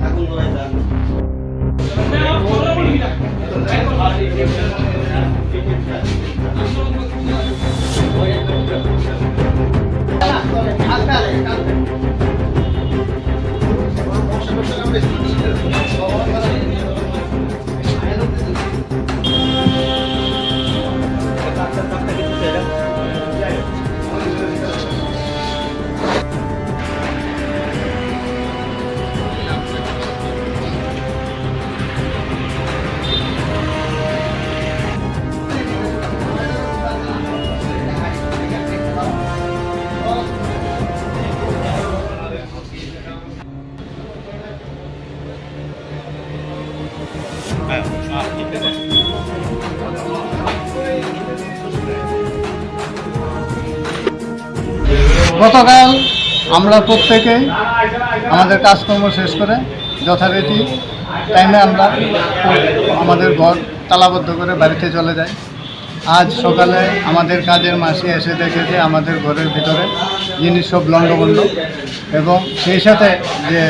टाकून बोलायचा গতকাল আমরা প্রত্যেকেই আমাদের কাজকর্ম শেষ করে যথারীতি টাইমে আমরা আমাদের ঘর তালাবদ্ধ করে বাড়িতে চলে যাই। আজ সকালে আমাদের কাজের মাসি এসে দেখে যে আমাদের ঘরের ভিতরে জিনিস সব লণ্ডভণ্ড এবং সেই সাথে যে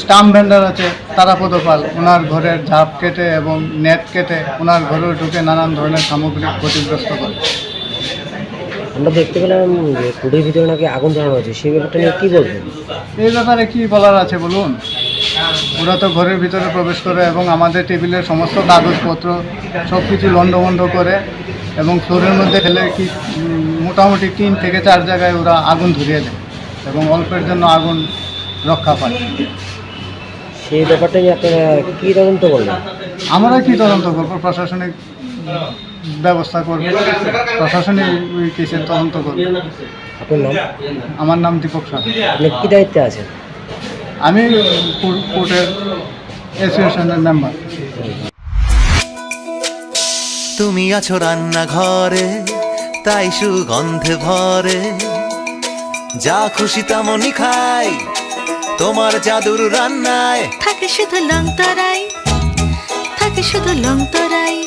স্টাম্প ভেন্ডার আছে তারাপদ পাল ওনার ঘরের ঝাপ কেটে এবং নেট কেটে ওনার ঘরে ঢুকে নানান ধরনের সামগ্রী ক্ষতিগ্রস্ত করে। আমরা দেখতে পেলাম যে কুটির ভিতরে নাকি আগুন জ্বালানো হয়েছে। সেই ব্যাপারটা নিয়ে কী বলবেন? এই ব্যাপারে কি বলার আছে বলুন? ওরা তো ঘরের ভিতরে প্রবেশ করে এবং আমাদের টেবিলের সমস্ত কাগজপত্র সব কিছু লণ্ডভণ্ড করে এবং ফ্লোরের মধ্যে ফেলে কি মোটামুটি তিন থেকে চার জায়গায় ওরা আগুন ধরিয়ে দেয় এবং অল্পের জন্য আগুন রক্ষা পায় সেই ব্যাপারটা নিয়ে আপনারা কী তদন্ত করলেন? আমরা কি তদন্ত করব? প্রশাসনিক ব্যবস্থা করবে। প্রশাসনিক ওই কেসের তদন্ত করবে। আপনার নাম? আমার নাম দীপক সাহা। আপনি কী দায়িত্বে আছেন? আমি কোর- কোর্টের অ্যাসোসিয়েশনের মেম্বার তুমি আছো রান্নাঘরে তাই সুগন্ধে ভরে। যা খুশি তেমনই খাই তোমার জাদুর রান্নায়। থাকে শুধু লং তরাই থাকে শুধু লং তরাই।